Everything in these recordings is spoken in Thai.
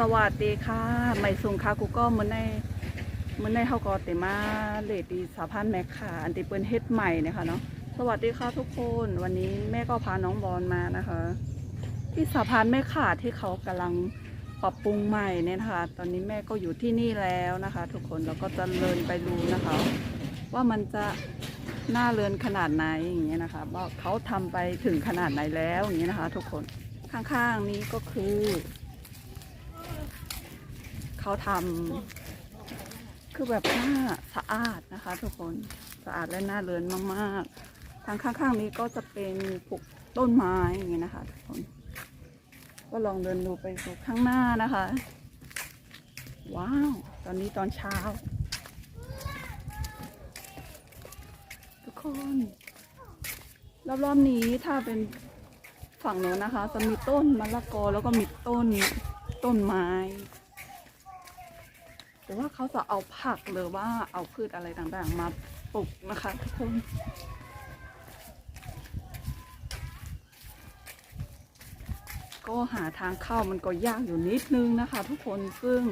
สวัสดีค่ะใหม่ซุงค่ะกูก็มันในมันในเขาก็เตมาเลดีสาพานแม็กค่ะ อันที่เปิ้นเฮ็ดใหม่เนี่ยค่ะเนาะ สวัสดีค่ะทุกคน วันนี้แม่ก็พาน้องบอลมานะคะ ที่สาพานแม่ขาที่เขากำลังปรับปรุงใหม่เนี่ยนะคะ ตอนนี้แม่ก็อยู่ที่นี่แล้วนะคะ ทุกคนเราก็จะเลินไปดูนะคะ ว่ามันจะน่าเลินขนาดไหนอย่างเงี้ยนะคะว่าเขาทำไปถึงขนาดไหนแล้วอย่างเงี้ยนะคะ ทุกคนข้างๆนี้ก็คือ เขาทำคือแบบหน้าสะอาดนะคะ ทุกคนสะอาดและน่าเลินมาก ๆ ทางข้างๆนี้ก็จะเป็นปลูกต้นไม้อย่างเงี้นะคะทุกคนก็ลองเดินดูไปดูข้างหน้านะคะ ว้าว ตอนนี้ตอนเช้า ทุกคนรอบๆนี้ถ้าเป็นฝั่งโน้นนะคะ จะมีต้นมะละกอแล้วก็มีต้นต้นไม้ แต่ว่าเขาจะเอาผักหรือว่าเอาพืชอะไรต่างๆ มาปลูกนะคะทุกคนก็หาทางเข้ามันก็ยากอยู่นิดนึงนะคะ ทุกคนซึ่ง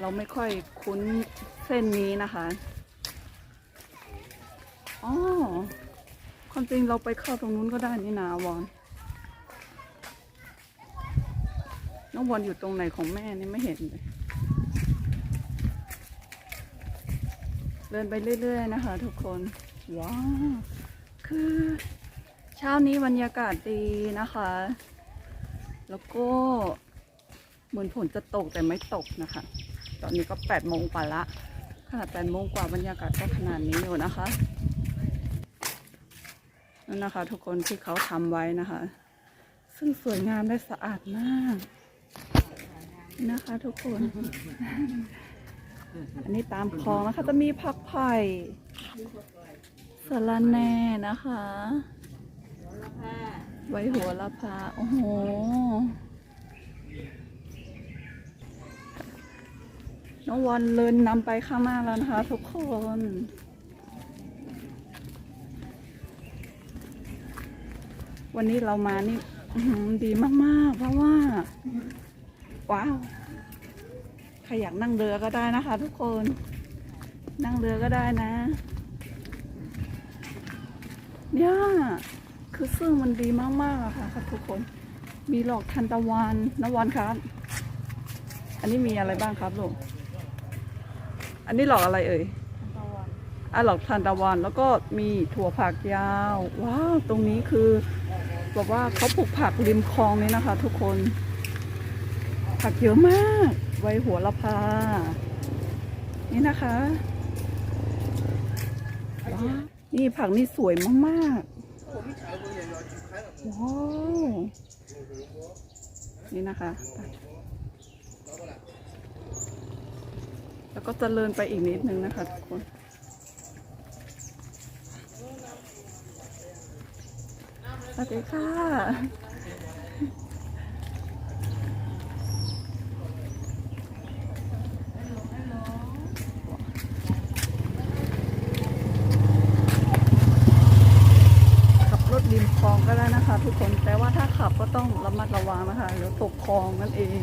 เราไม่ค่อยคุ้นเส้นนี้นะคะอ๋อความจริงเราไปเข้าตรงนู้นก็ได้นี่นาวอนน้องวอนอยู่ตรงไหนของแม่นี่ไม่เห็นเลย เดินไปเรื่อย ๆ นะคะทุกคน ว้าว คือเช้านี้บรรยากาศดีนะคะ แล้วก็เหมือนฝนจะตกแต่ไม่ตกนะคะ ตอนนี้ก็แปดโมงกว่าละ ขนาดแปดโมงกว่าบรรยากาศก็ขนาดนี้อยู่นะคะนั่นนะคะ ทุกคนที่เขาทำไว้นะคะ ซึ่งสวยงามและสะอาดมาก นะคะทุกคน อันนี้ตามคลองนะคะ จะมีผักไผ่สะระแหน่นะคะไวหัวละพาโอ้โหน้องวันเลินนำไปข้างหน้าแล้วนะคะ ทุกคนวันนี้เรามานี่ดีมาก ๆ เพราะว่า ว้าว ครอยากนั่งเรือก็ได้นะคะ ทุกคน นั่งเรือก็ได้นะ เนี่ยคือซึ่งมันดีมากๆอะค่ะครับทุกคน มีหลอกทันตะวันนวันครับ อันนี้มีอะไรบ้างครับลูก อันนี้หลอกอะไรเอ่ยอะหลอกทันตะวันแล้วก็มีถั่วผักยาว ว้าว ตรงนี้คือแบบว่าเขาปลูกผักริมคลองนี้นะคะ ทุกคน ผักเยอะมาก ไว้หัวละพา นี่นะคะ นี่ผักนี่สวยมากๆว้าวนี่นะคะ แล้วก็จะเลินไปอีกนิดนึงนะคะทุกคนสวัสดีค่ะ ขับรถริมคลองก็ได้นะคะ ทุกคน แต่ว่าถ้าขับก็ต้องระมัดระวังนะคะเดี๋ยวตกคลองนั่นเอง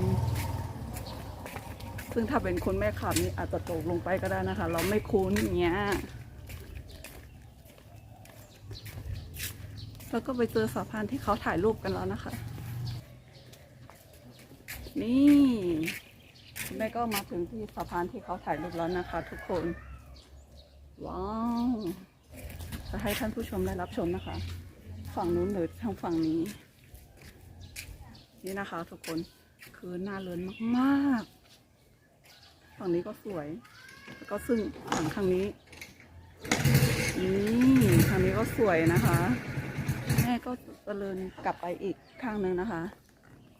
ซึ่งถ้าเป็นคนแม่ขับนี่อาจจะตกลงไปก็ได้นะคะ เราไม่คุ้นอย่างเงี้ยแล้วก็ไปเจอสะพานที่เขาถ่ายรูปกันแล้วนะคะ นี่แม่ก็มาถึงที่สะพานที่เขาถ่ายรูปแล้วนะคะ ทุกคน ว้าว จะให้ท่านผู้ชมได้รับชมนะคะ ฝั่งนู้นหรือทางฝั่งนี้ นี่นะคะ ทุกคนคือน่าเลินมากๆ ฝั่งนี้ก็สวย แล้วก็ซึ่งฝั่งทางนี้นี่ทางนี้ก็สวยนะคะ แม่ก็จะเลินกลับไปอีกข้างหนึ่งนะคะ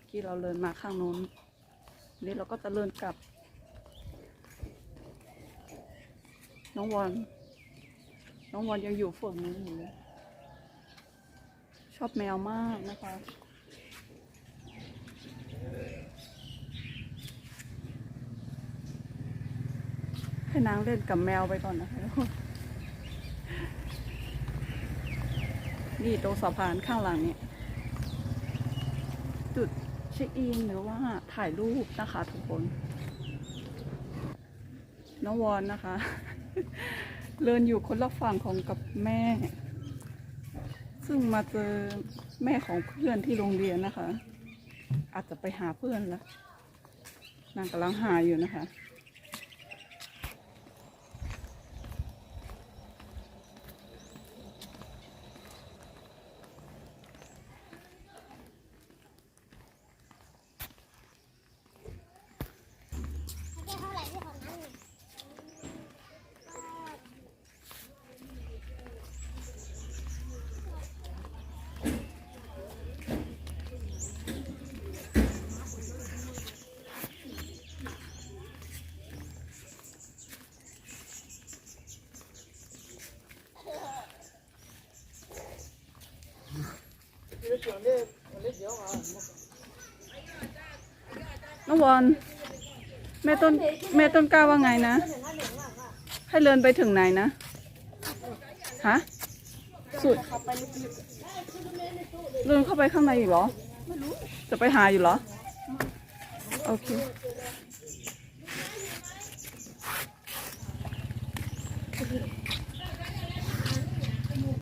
ที่เราเลินมาข้างนู้น นี่เราก็จะเลินกลับ น้องวอนน้องวอนยังอยู่ฝั่งนู้นอยู่เลย ชอบแมวมากนะคะให้นางเล่นกับแมวไปก่อนนะคะทุกคนนี่ตรงสะพานข้างหลังเนี่ยจุดเช็คอินหรือว่าถ่ายรูปนะคะทุกคน น้องวอนนะคะเดินอยู่คนละฝั่งของกับแม่ ซึ่งมาเจอแม่ของเพื่อนที่โรงเรียนนะคะ อาจจะไปหาเพื่อนแล้วนางกำลังหาอยู่นะคะ ได้เท่าไหร่ที่ของนั้น น้องวอนแม่ต้นแม่ต้นกล้าว่าไงนะ ให้เดินไปถึงไหนนะฮะสุดเดินเข้าไปข้างในอีกเหรอจะไปหาอยู่เหรอ โอเค